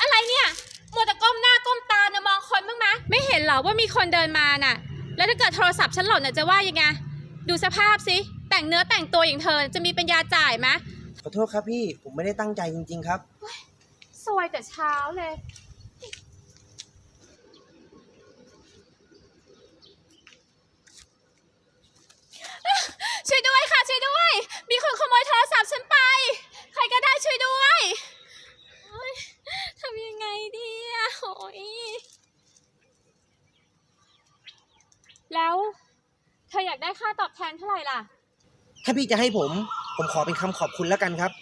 อะไรเนี่ยมัแต่ก้มหน้าก้มตาเนี่ยมองคนบ้างไหมไม่เห็นเหรอว่ามีคนเดินมาน่ะ แล้วถ้าเกิดโทรศัพท์ฉันหล่นน่ะจะว่ายังไง ดูสภาพสิ แต่งเนื้อแต่งตัวอย่างเธอจะมีเป็นยาจ่ายไหมขอโทษครับพี่ผมไม่ได้ตั้งใจจริง ๆ ครับสวยแต่เช้าเลย ช่วยด้วยโอ๊ยทำยังไงดีอะโอ้ยแล้วเธออยากได้ค่าตอบแทนเท่าไหร่ล่ะ ถ้าพี่จะให้ผม ผมขอเป็นคำขอบคุณแล้วกันครับ